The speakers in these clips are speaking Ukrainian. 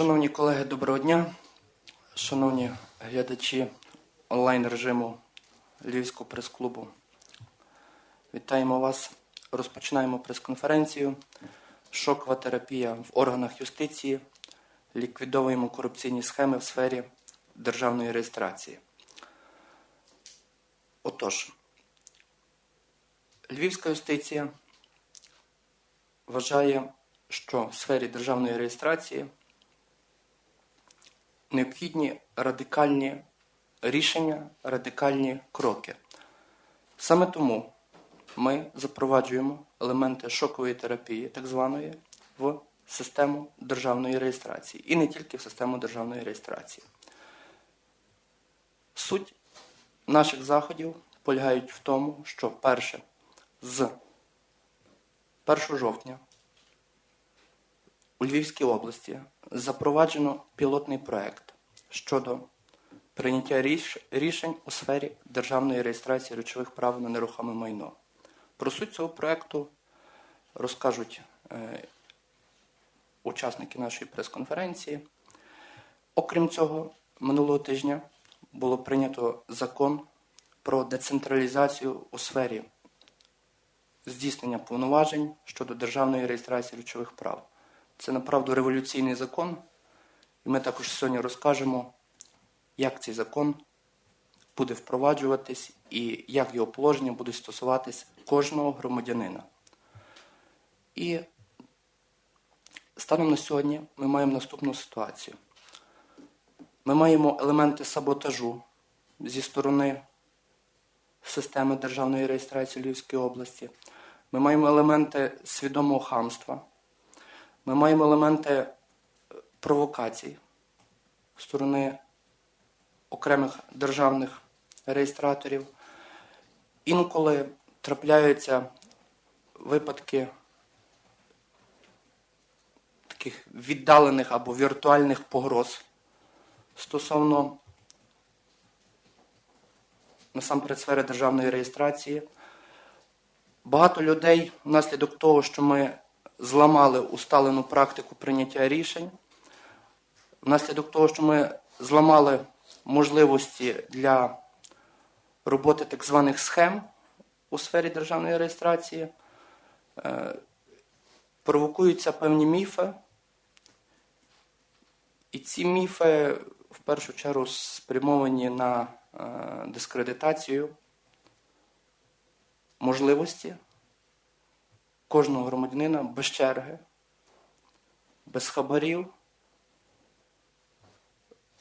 Шановні колеги, доброго дня. Шановні глядачі онлайн режиму Львівського прес-клубу. Вітаємо вас. Розпочинаємо прес-конференцію. Шокова терапія в органах юстиції. Ліквідовуємо корупційні схеми в сфері державної реєстрації. Отож, Львівська юстиція вважає, що в сфері державної реєстрації необхідні радикальні рішення, радикальні кроки. Саме тому ми запроваджуємо елементи шокової терапії, так званої, в систему державної реєстрації і не тільки в систему державної реєстрації. Суть наших заходів полягають в тому, що перше з 1 жовтня у Львівській області запроваджено пілотний проект щодо прийняття ріш- рішень у сфері державної реєстрації речових прав на нерухоме майно. Про суть цього проекту розкажуть е, учасники нашої прес-конференції. Окрім цього, минулого тижня було прийнято закон про децентралізацію у сфері здійснення повноважень щодо державної реєстрації речових прав. Це направду революційний закон, і ми також сьогодні розкажемо, як цей закон буде впроваджуватись і як його положення будуть стосуватись кожного громадянина. І станом на сьогодні ми маємо наступну ситуацію. Ми маємо елементи саботажу зі сторони системи державної реєстрації Львівської області. Ми маємо елементи свідомого хамства. Ми маємо елементи е, провокацій з сторони окремих державних реєстраторів. Інколи трапляються випадки таких віддалених або віртуальних погроз стосовно насамперед сфери державної реєстрації. Багато людей внаслідок того, що ми зламали усталену практику прийняття рішень, внаслідок того, що ми зламали можливості для роботи так званих схем у сфері державної реєстрації, е, провокуються певні міфи. І ці міфи в першу чергу спрямовані на е, дискредитацію можливості кожного громадянина без черги, без хабарів,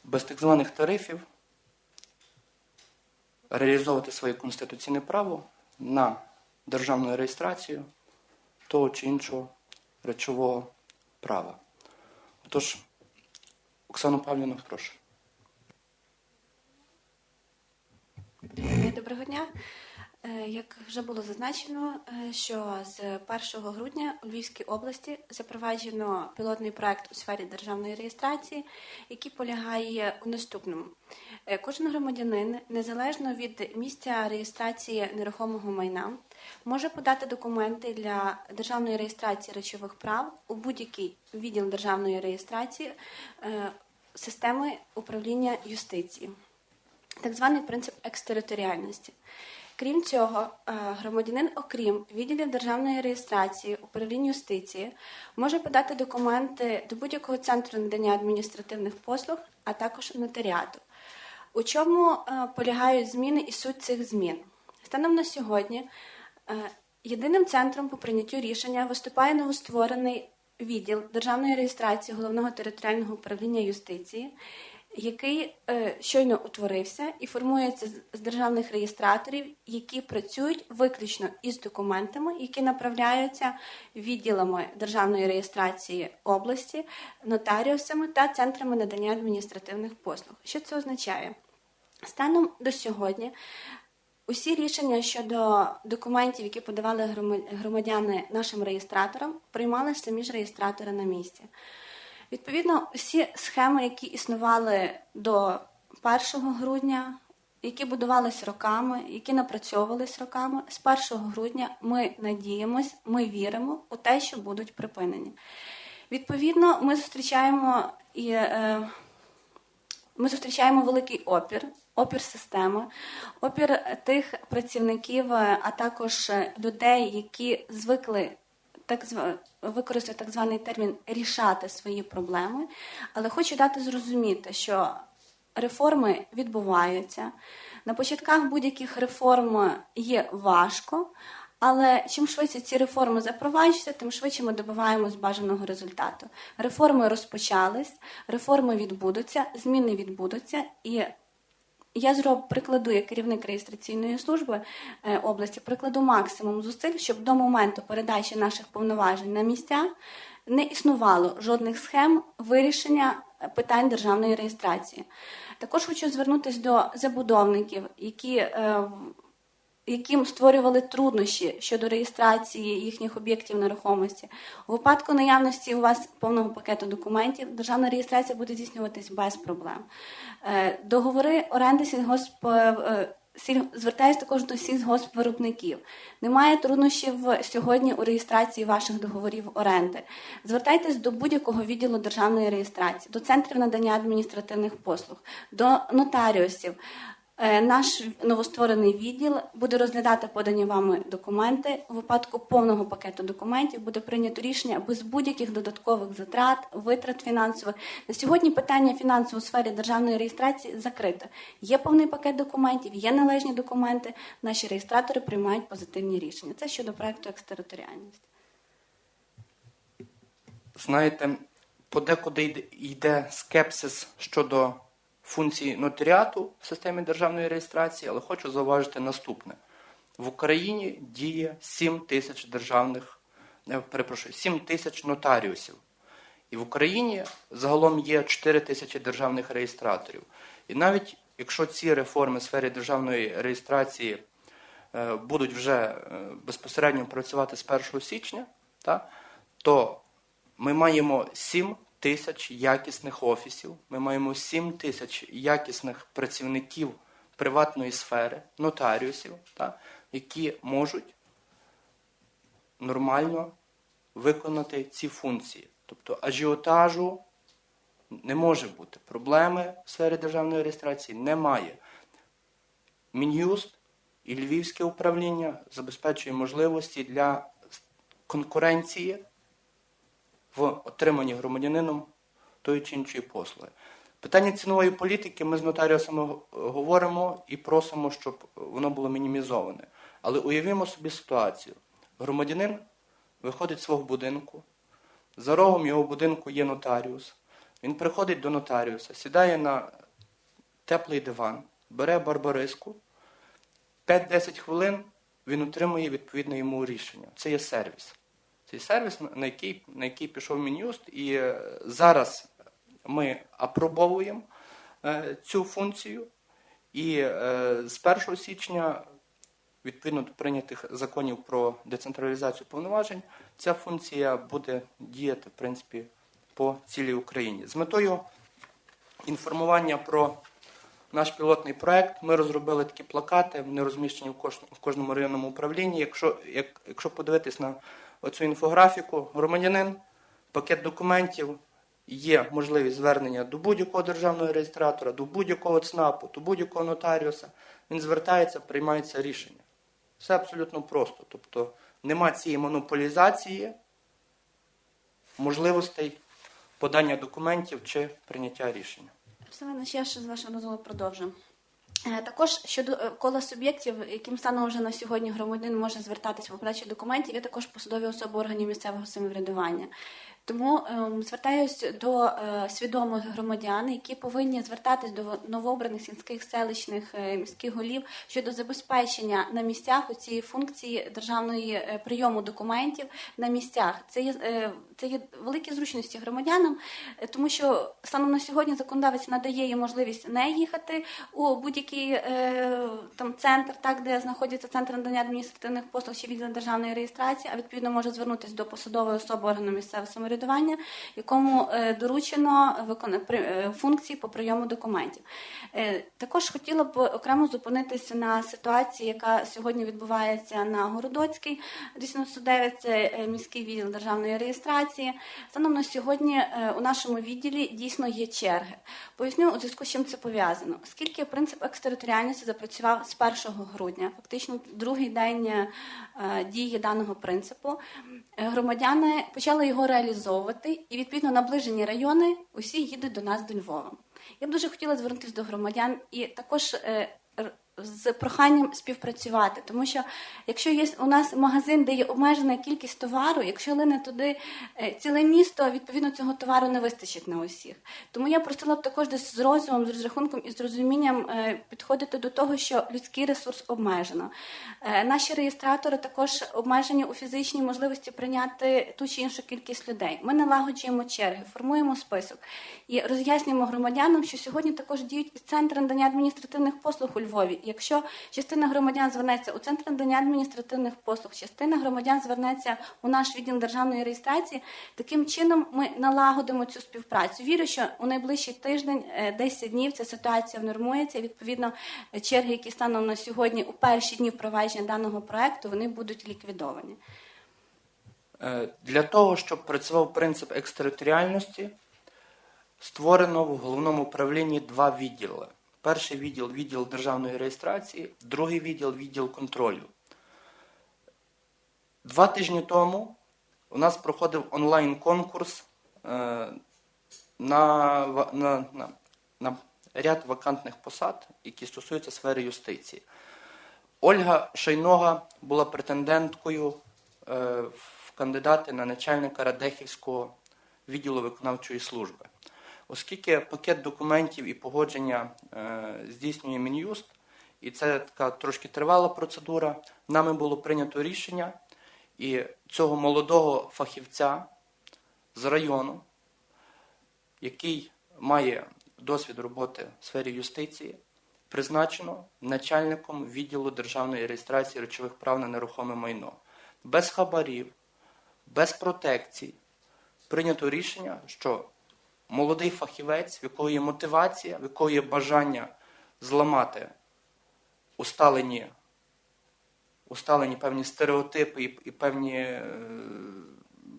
без так званих тарифів реалізовувати своє конституційне право на державну реєстрацію того чи іншого речового права. Отож, Оксану Павлівну, прошу. Доброго дня. Е, Як вже було зазначено, е, що з 1 грудня у Львівській області запроваджено пілотний проект у сфері державної реєстрації, який полягає у наступному: Е, кожен громадянин, незалежно від місця реєстрації нерухомого майна, може подати документи для державної реєстрації речових прав у будь-який відділ державної реєстрації системи управління юстиції так званий принцип екстериторіальності. Крім цього, е, громадянин, окрім відділів державної реєстрації управління юстиції, може подати документи до будь-якого центру надання адміністративних послуг, а також нотаріату. У чому е, полягають зміни і суть цих змін? Станом на сьогодні е, єдиним центром по прийняттю рішення виступає новостворений відділ державної реєстрації головного територіального управління юстиції, який е, щойно утворився і формується з- державних реєстраторів, які працюють виключно із документами, які направляються відділами державної реєстрації області, нотаріусами та центрами надання адміністративних послуг. Що це означає? Станом до сьогодні усі рішення щодо документів, які подавали громадяни нашим реєстраторам, приймали самі ж реєстратори на місці. Відповідно, всі схеми, які існували до 1 грудня, які будувались роками, які напрацьовувались роками, з 1 грудня ми надіємось, ми віримо у те, що будуть припинені. Відповідно, ми зустрічаємо і е, ми зустрічаємо великий опір, опір системи, опір тих працівників, а також людей, які звикли так зва- використати так званий термін рішати свої проблеми. Але хочу дати зрозуміти, що реформи відбуваються. На початках будь-яких реформ є важко, але чим швидше ці реформи запроваджуються, тим швидше ми добиваємось бажаного результату. Реформи розпочались, реформи відбудуться, зміни відбудуться, і я зроб прикладу як керівник реєстраційної служби е, області, прикладу максимум зусиль, щоб до моменту передачі наших повноважень на місця не існувало жодних схем вирішення е, питань державної реєстрації. Також хочу звернутися до забудовників, які е, яким створювали труднощі щодо реєстрації їхніх об'єктів нерухомості. У випадку наявності у вас повного пакету документів державна реєстрація буде здійснюватись без проблем. Е, Договори оренди сільгосп. е, Звертаюсь також до сільгоспвиробників. Немає труднощів сьогодні у реєстрації ваших договорів оренди. Звертайтесь до будь-якого відділу державної реєстрації, до центрів надання адміністративних послуг, до нотаріусів. Е, Наш новостворений відділ буде розглядати подані вами документи. У випадку повного пакету документів буде прийнято рішення без будь-яких додаткових затрат, витрат фінансових. На сьогодні питання фінансів у сфері державної реєстрації закрите. Є повний пакет документів, є належні документи. Наші реєстратори приймають позитивні рішення. Це щодо проекту екстериторіальність. Знаєте, подекуди йде скепсис щодо функції нотаріату в системі державної реєстрації, але хочу зауважити наступне: в Україні діє 7 тисяч державних, е, перепрошую, 7 тисяч нотаріусів. І в Україні загалом є 4 тисячі державних реєстраторів. І навіть якщо ці реформи в сфері державної реєстрації е, будуть вже е, безпосередньо працювати з 1 січня, то ми маємо 7 тисяч якісних офісів, ми маємо 7 тисяч якісних працівників приватної сфери, нотаріусів, та, які можуть нормально виконати ці функції. Тобто ажіотажу не може бути. Проблеми в сфері державної реєстрації немає. Мін'юст і Львівське управління забезпечує можливості для конкуренції в отриманні громадянином тої чи іншої послуги. Питання цінової політики ми з нотаріусами говоримо і просимо, щоб воно було мінімізоване. Але уявімо собі ситуацію. Громадянин виходить з свого будинку, за рогом його будинку є нотаріус. Він приходить до нотаріуса, сідає на теплий диван, бере барбариску, 5-10 хвилин він отримує відповідне йому рішення. Це є сервіс. Цей сервіс, на- який, на який пішов Мін'юст, і е, зараз ми апробовуємо е, цю функцію. І е, з 1 січня, відповідно до прийнятих законів про децентралізацію повноважень, ця функція буде діяти, в принципі, по цілій Україні. З метою інформування про наш пілотний проект ми розробили такі плакати, вони розміщені в кожному районному управлінні. Якщо, як, якщо подивитись на оцю інфографіку, громадянин, пакет документів, є можливість звернення до будь-якого державного реєстратора, до будь-якого ЦНАПу, до будь-якого нотаріуса. Він звертається, приймається рішення. Все абсолютно просто. Тобто нема цієї монополізації можливостей подання документів чи прийняття рішення. Руслана, ще з вашого дозволу продовжу. Е, Також щодо е, кола суб'єктів, яким станом вже на сьогодні громадянин може звертатись по подачі документів, є також посадові особи органів місцевого самоврядування. Тому ем, звертаюсь до е, свідомих громадян, які повинні звертатись до новообраних сільських селищних е, міських голів щодо забезпечення на місцях у цієї функції державної е, прийому документів на місцях. Це є е, це є великі зручності громадянам, е, тому що станом на сьогодні законодавець надає їм можливість не їхати у будь-який е, там центр, так де знаходиться центр надання адміністративних послуг чи відділ державної реєстрації, а відповідно може звернутися до посадової особи органу місцевого самоврядування самоврядування, якому е, доручено е, функції по прийому документів. Е, Також хотіла б окремо зупинитися на ситуації, яка сьогодні відбувається на Городоцькій 299, це міський відділ державної реєстрації. Станом на сьогодні у нашому відділі дійсно є черги. Поясню, у зв'язку з чим це пов'язано. Оскільки принцип екстериторіальності запрацював з 1 грудня, фактично другий день дії даного принципу, громадяни почали його реалізовувати, і відповідно наближені райони усі їдуть до нас до Львова. Я б дуже хотіла звернутися до громадян і також е, з проханням співпрацювати, тому що якщо є у нас магазин, де є обмежена кількість товару, якщо лине туди е, ціле місто, відповідно цього товару не вистачить на усіх. Тому я просила б також десь з розумом, з розрахунком і з розумінням е, підходити до того, що людський ресурс обмежено. Е, Наші реєстратори також обмежені у фізичній можливості прийняти ту чи іншу кількість людей. Ми налагоджуємо черги, формуємо список і роз'яснюємо громадянам, що сьогодні також діють і центри надання адміністративних послуг у Львові. Якщо частина громадян звернеться у центр надання адміністративних послуг, частина громадян звернеться у наш відділ державної реєстрації, таким чином ми налагодимо цю співпрацю. Вірю, що у найближчий тиждень, е, 10 днів, ця ситуація внормується. Відповідно, е, черги, які станом на сьогодні у перші дні впровадження даного проекту, вони будуть ліквідовані. Е, Для того, щоб працював принцип екстериторіальності, створено в головному управлінні два відділи. Перший відділ відділ державної реєстрації, другий відділ відділ контролю. Два тижні тому у нас проходив онлайн-конкурс е, на, на, на, на ряд вакантних посад, які стосуються сфери юстиції. Ольга Шайнога була претенденткою е, в кандидати на начальника Радехівського відділу виконавчої служби. Оскільки пакет документів і погодження е, здійснює Мін'юст, і це така трошки тривала процедура, нами було прийнято рішення, і цього молодого фахівця з району, який має досвід роботи в сфері юстиції, призначено начальником відділу державної реєстрації речових прав на нерухоме майно. Без хабарів, без протекцій прийнято рішення, що молодий фахівець, в якого є мотивація, в якого є бажання зламати усталені, усталені певні стереотипи і, і певні, е,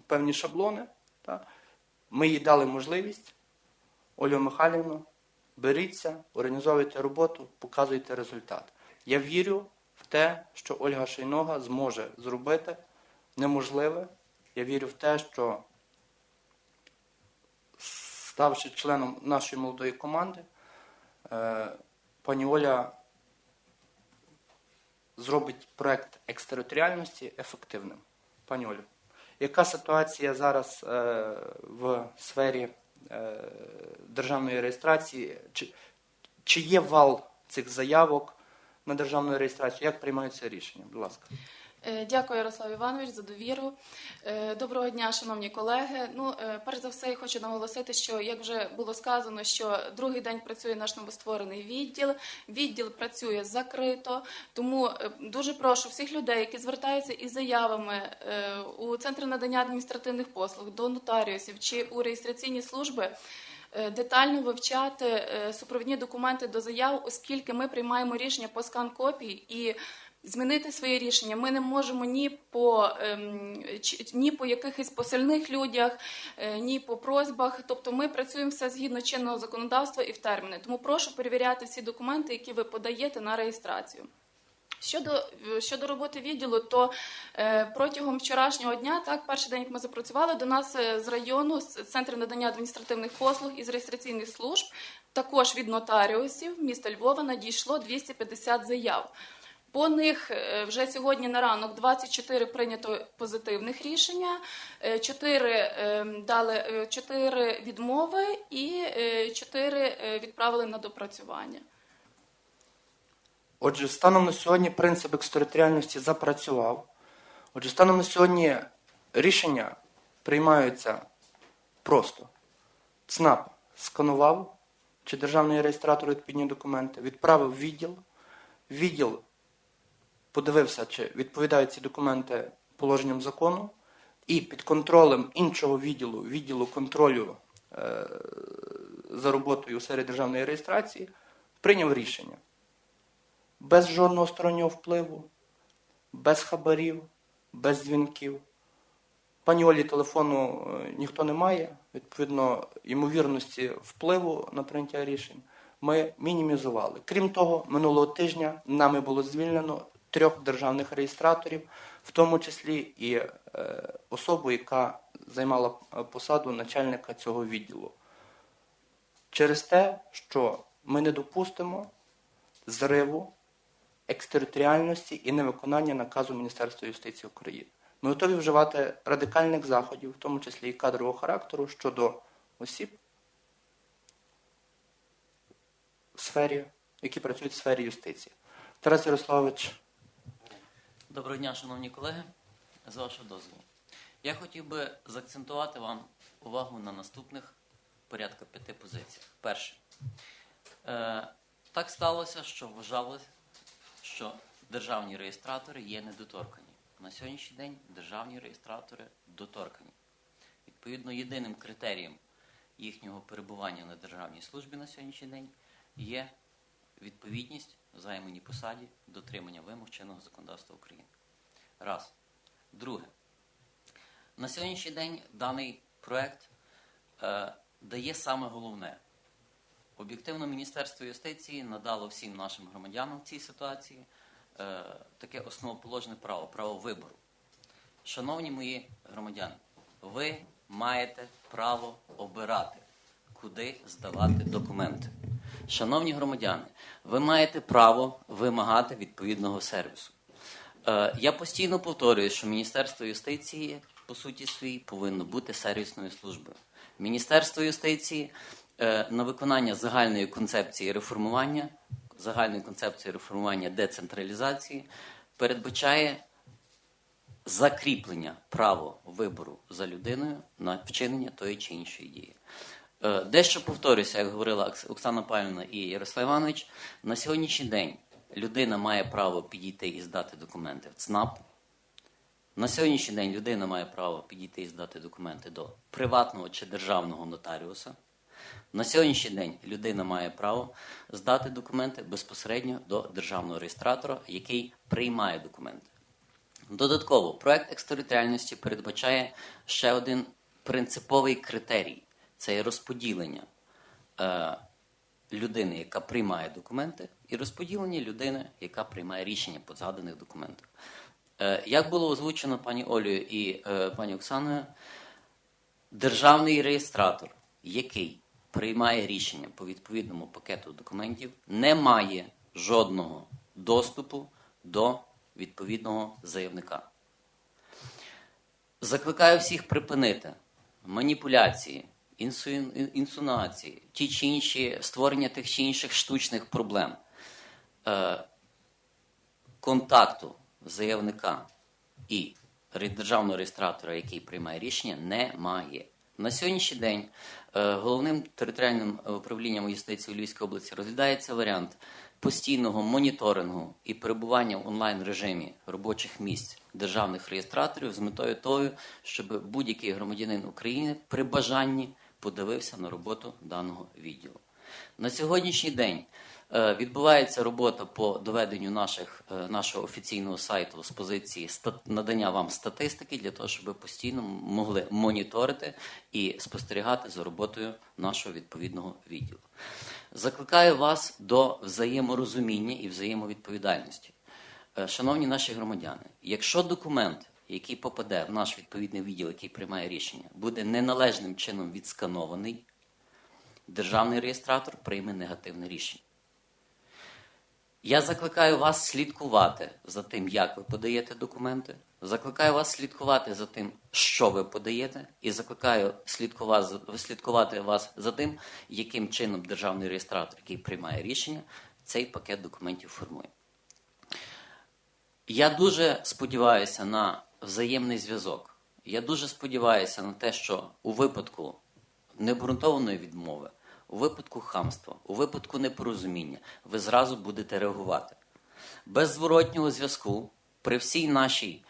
певні шаблони, та, ми їй дали можливість, Олю Михайлівну, беріться, організовуйте роботу, показуйте результат. Я вірю в те, що Ольга Шейнога зможе зробити неможливе. Я вірю в те, що ставши членом нашої молодої команди, е, пані Оля зробить проект екстериторіальності ефективним. Пані Олю, яка ситуація зараз е, в сфері е, державної реєстрації? Чи, чи є вал цих заявок на державну реєстрацію? Як приймаються рішення? Будь ласка. Е, Дякую, Ярослав Іванович, за довіру. Е, Доброго дня, шановні колеги. Ну, е, перш за все, я хочу наголосити, що як вже було сказано, що другий день працює наш новостворений відділ. Відділ працює закрито. Тому дуже прошу всіх людей, які звертаються із заявами у центри надання адміністративних послуг до нотаріусів чи у реєстраційні служби. Детально вивчати супровідні документи до заяв, оскільки ми приймаємо рішення по скан копії і змінити своє рішення. Ми не можемо ні по ем, ні по якихось посильних людях, е, ні по просьбах. Тобто ми працюємо все згідно чинного законодавства і в терміни. Тому прошу перевіряти всі документи, які ви подаєте на реєстрацію. Щодо, щодо роботи відділу, то е, протягом вчорашнього дня, так, перший день, як ми запрацювали, до нас е, з району, з центру надання адміністративних послуг і з реєстраційних служб, також від нотаріусів міста Львова надійшло 250 заяв. По них е, вже сьогодні на ранок 24 прийнято позитивних рішення, 4 дали 4 відмови і 4 відправили на допрацювання. Отже, станом на сьогодні принцип екстериторіальності запрацював. Отже, станом на сьогодні рішення приймаються просто. ЦНАП сканував чи державний реєстратор відповідні документи, відправив відділ. Відділ подивився, чи відповідають ці документи положенням закону, і під контролем іншого відділу, відділу контролю е, за роботою у сфері державної реєстрації, прийняв рішення без жодного стороннього впливу, без хабарів, без дзвінків. Пані Олі телефону е, ніхто не має, відповідно, ймовірності впливу на прийняття рішень ми мінімізували. Крім того, минулого тижня нами було звільнено трьох державних реєстраторів, в тому числі і е, особу, яка займала е, посаду начальника цього відділу. Через те, що ми не допустимо зриву екстериторіальності і невиконання наказу Міністерства юстиції України. Ми готові вживати радикальних заходів, в тому числі і кадрового характеру, щодо осіб в сфері, які працюють в сфері юстиції. Тарас Ярославович, Доброго дня, шановні колеги. З вашого дозволу. Я хотів би заакцентувати вам увагу на наступних порядка п'яти позиціях. Перше. Е, так сталося, що вважалося, що державні реєстратори є недоторкані. На сьогоднішній день державні реєстратори доторкані. Відповідно, єдиним критерієм їхнього перебування на державній службі на сьогоднішній день є відповідність займаній посаді дотримання вимог чинного законодавства України. Раз. Друге. На сьогоднішній день даний проект е, дає саме головне. Об'єктивно, Міністерство юстиції надало всім нашим громадянам в цій ситуації е, таке основоположне право право вибору. Шановні мої громадяни, ви маєте право обирати, куди здавати документи. Шановні громадяни, ви маєте право вимагати відповідного сервісу. Е, Я постійно повторюю, що Міністерство юстиції, по суті своїй, повинно бути сервісною службою. Міністерство юстиції е, на виконання загальної концепції реформування, загальної концепції реформування децентралізації передбачає закріплення права вибору за людиною на вчинення тої чи іншої дії. Е, Дещо повторюся, як говорила Оксана Павлівна і Ярослав Іванович, на сьогоднішній день людина має право підійти і здати документи в ЦНАП. На сьогоднішній день людина має право підійти і здати документи до приватного чи державного нотаріуса. На сьогоднішній день людина має право здати документи безпосередньо до державного реєстратора, який приймає документи. Додатково, проект екстериторіальності передбачає ще один принциповий критерій це є розподілення е, людини, яка приймає документи, і розподілення людини, яка приймає рішення по згаданих документах. Е, як було озвучено пані Олею і е, пані Оксаною, державний реєстратор, який приймає рішення по відповідному пакету документів, не має жодного доступу до відповідного заявника. Закликаю всіх припинити маніпуляції, інсунації, ті чи інші створення тих чи інших штучних проблем, е, контакту заявника і державного реєстратора, який приймає рішення, немає. На сьогоднішній день е, головним територіальним управлінням юстиції у Львівській області розглядається варіант постійного моніторингу і перебування в онлайн режимі робочих місць державних реєстраторів з метою того, щоб будь-який громадянин України при бажанні подивився на роботу даного відділу. На сьогоднішній день е, відбувається робота по доведенню наших, е, нашого офіційного сайту з позиції надання вам статистики для того, щоб ви постійно могли моніторити і спостерігати за роботою нашого відповідного відділу. Закликаю вас до взаєморозуміння і взаємовідповідальності. Е, Шановні наші громадяни, якщо документ, який попаде в наш відповідний відділ, який приймає рішення, буде неналежним чином відсканований, державний реєстратор прийме негативне рішення. Я закликаю вас слідкувати за тим, як ви подаєте документи. Закликаю вас слідкувати за тим, що ви подаєте, і закликаю слідкувати, вас за тим, яким чином державний реєстратор, який приймає рішення, цей пакет документів формує. Я дуже сподіваюся на взаємний зв'язок. Я дуже сподіваюся на те, що у випадку необґрунтованої відмови, у випадку хамства, у випадку непорозуміння ви зразу будете реагувати. Без зворотнього зв'язку при всій нашій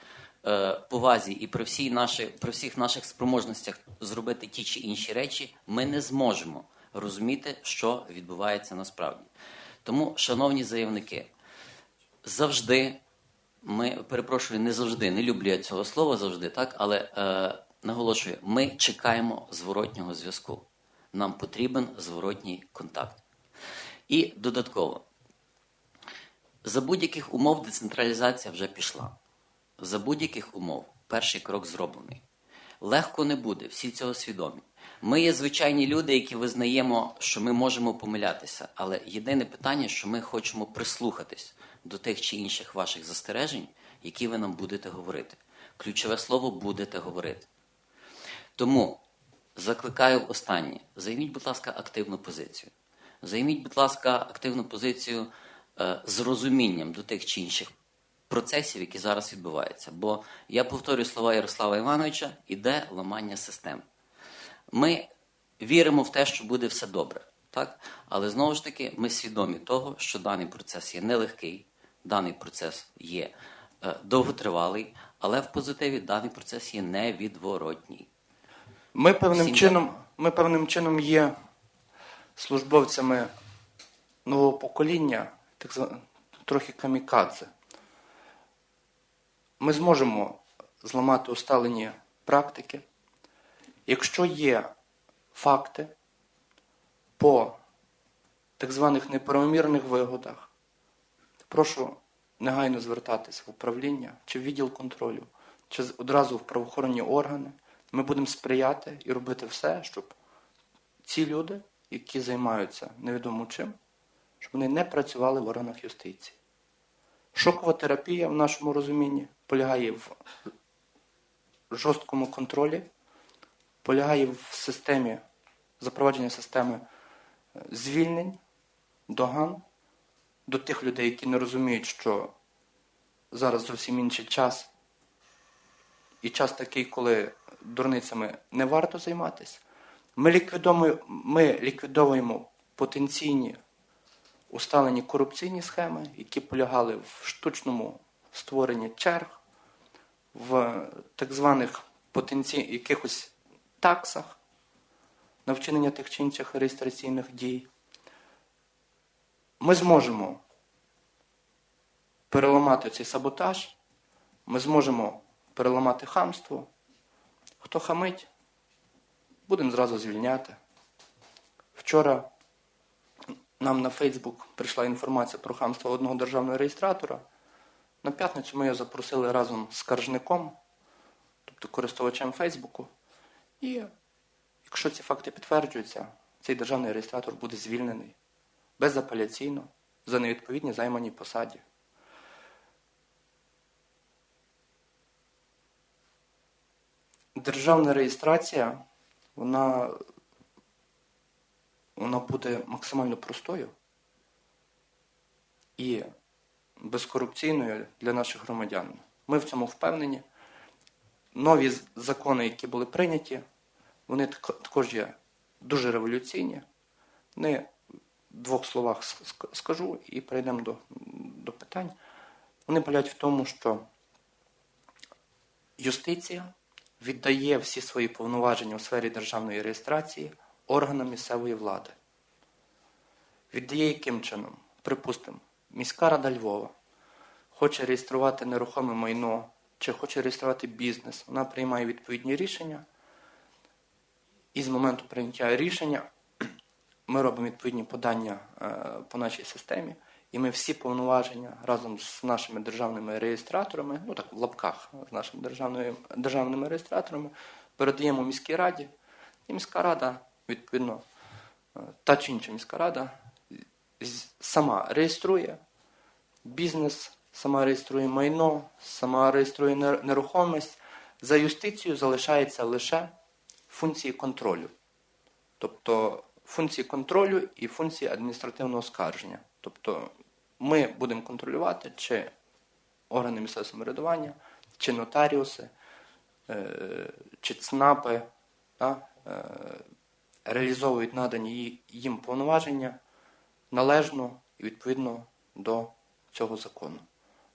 е, повазі і при, всій наші, при всіх наших спроможностях зробити ті чи інші речі, ми не зможемо розуміти, що відбувається насправді. Тому, шановні заявники, завжди ми перепрошую, не завжди, не люблю я цього слова завжди, так, але е, наголошую, ми чекаємо зворотнього зв'язку. Нам потрібен зворотній контакт. І додатково, за будь-яких умов децентралізація вже пішла. За будь-яких умов перший крок зроблений. Легко не буде, всі цього свідомі. Ми є звичайні люди, які визнаємо, що ми можемо помилятися, але єдине питання, що ми хочемо прислухатись до тих чи інших ваших застережень, які ви нам будете говорити. Ключове слово будете говорити. Тому закликаю останнє. Займіть, будь ласка, активну позицію. Займіть, будь ласка, активну позицію е, з розумінням до тих чи інших процесів, які зараз відбуваються. Бо я повторюю слова Ярослава Івановича: іде ламання систем. Ми віримо в те, що буде все добре, так? але знову ж таки ми свідомі того, що даний процес є нелегкий, даний процес є е, довготривалий, але в позитиві даний процес є невідворотній. Ми певним Всім чином, ми певним чином є службовцями нового покоління, так зва- трохи камікадзе. Ми зможемо зламати усталені практики, якщо є факти по так званих неправомірних вигодах, прошу негайно звертатись в управління чи в відділ контролю, чи одразу в правоохоронні органи. Ми будемо сприяти і робити все, щоб ці люди, які займаються невідомо чим, щоб вони не працювали в органах юстиції. Шокова терапія в нашому розумінні полягає в жорсткому контролі, полягає в системі запровадження системи е, звільнень, доган до тих людей, які не розуміють, що зараз зовсім інший час, і час такий, коли дурницями не варто займатися. Ми ліквідовуємо, ми ліквідовуємо потенційні усталені корупційні схеми, які полягали в штучному створенні черг, в так званих потенці... якихось таксах на вчинення тих чи інших реєстраційних дій. Ми зможемо переламати цей саботаж, ми зможемо переламати хамство. Хто хамить, будемо зразу звільняти. Вчора нам на Фейсбук прийшла інформація про хамство одного державного реєстратора. На п'ятницю ми його запросили разом з скаржником, тобто користувачем Фейсбуку. І якщо ці факти підтверджуються, цей державний реєстратор буде звільнений безапеляційно за невідповідні займаній посаді. Державна реєстрація, вона, вона буде максимально простою і безкорупційною для наших громадян. Ми в цьому впевнені. Нові закони, які були прийняті, вони також є дуже революційні. Не в двох словах скажу і перейдемо до, до питань. Вони полягають в тому, що юстиція віддає всі свої повноваження у сфері державної реєстрації органам місцевої влади. Віддає яким чином? Припустимо, міська рада Львова хоче реєструвати нерухоме майно чи хоче реєструвати бізнес, вона приймає відповідні рішення. І з моменту прийняття рішення ми робимо відповідні подання е, по нашій системі, і ми всі повноваження разом з нашими державними реєстраторами, ну так в лапках з нашими державними, державними реєстраторами, передаємо міській раді, і міська рада, відповідно, е, та чи інша міська рада сама реєструє бізнес, сама реєструє майно, сама реєструє нерухомість. За юстицією залишається лише функції контролю. Тобто функції контролю і функції адміністративного скарження. Тобто ми будемо контролювати, чи органи місцевого самоврядування, чи нотаріуси, е, чи ЦНАПи да, е, реалізовують надані їм повноваження належно і відповідно до цього закону.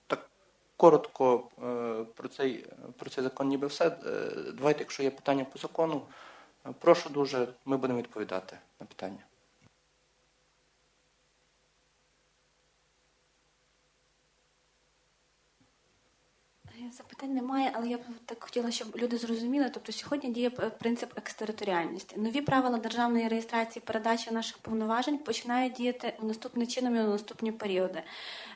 Так, коротко е, про цей, про цей закон ніби все. Е, Давайте, якщо є питання по закону, е, прошу дуже, ми будемо відповідати на питання. Запитань немає, але я б так хотіла, щоб люди зрозуміли. Тобто сьогодні діє принцип екстериторіальності. Нові правила державної реєстрації передачі наших повноважень починають діяти у наступним чином і у наступні періоди.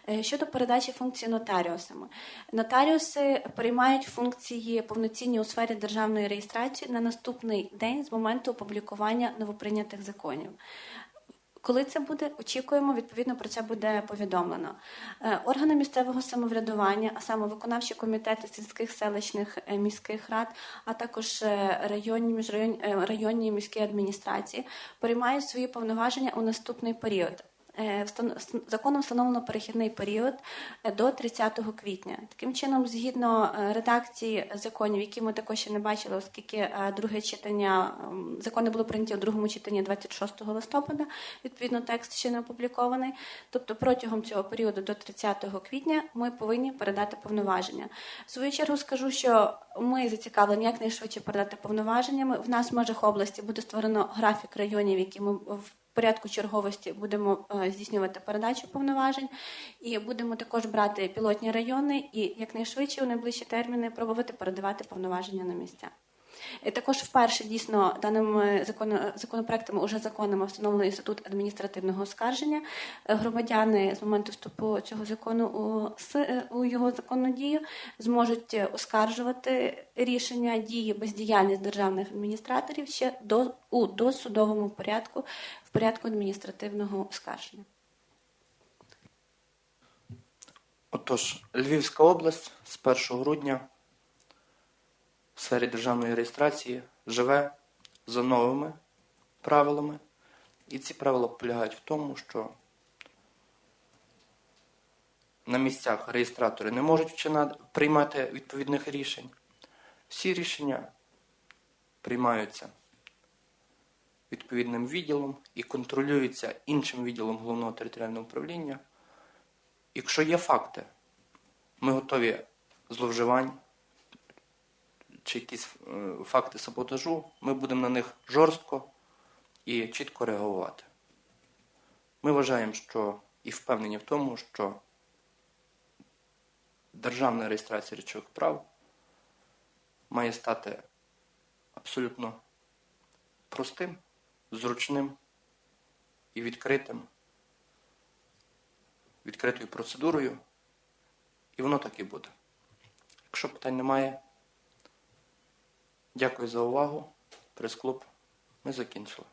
Е, Щодо передачі функцій нотаріусами, нотаріуси приймають функції повноцінні у сфері державної реєстрації на наступний день з моменту опублікування новоприйнятих законів. Коли це буде, очікуємо, відповідно про це буде повідомлено. Е, Органи місцевого самоврядування, а саме виконавчі комітети сільських селищних е, міських рад, а також е, районні міжрайонні районні міські адміністрації, приймають свої повноваження у наступний період. Е, Законом встановлено перехідний період е, до 30 квітня. Таким чином, згідно е, редакції законів, які ми також ще не бачили, оскільки друге читання закони були прийняті у другому читанні 26 листопада. Відповідно, текст ще не опублікований. Тобто, протягом цього періоду до 30 квітня ми повинні передати повноваження. В свою чергу скажу, що ми зацікавлені якнайшвидше передати повноваженнями. В нас в межах області буде створено графік районів, які ми в порядку черговості будемо е, здійснювати передачу повноважень, і будемо також брати пілотні райони і якнайшвидше у найближчі терміни пробувати передавати повноваження на місця. Також вперше дійсно даним е, законо- законопроектом уже законами встановлено інститут адміністративного оскарження. Е, Громадяни з моменту вступу цього закону у, е, у його законну дію зможуть е, оскаржувати рішення дії бездіяльність державних адміністраторів ще до у досудовому порядку порядку адміністративного оскарження. Отож, Львівська область з 1 грудня в сфері державної реєстрації живе за новими правилами, і ці правила полягають в тому, що на місцях реєстратори не можуть приймати відповідних рішень. Всі рішення приймаються відповідним відділом і контролюються іншим відділом головного територіального управління. Якщо є факти, ми готові зловживань чи якісь е, факти саботажу, ми будемо на них жорстко і чітко реагувати. Ми вважаємо, що і впевнені в тому, що державна реєстрація речових прав має стати абсолютно простим, зручним і відкритим відкритою процедурою, і воно так і буде. Якщо питань немає, дякую за увагу. Прес-клуб. Ми закінчили.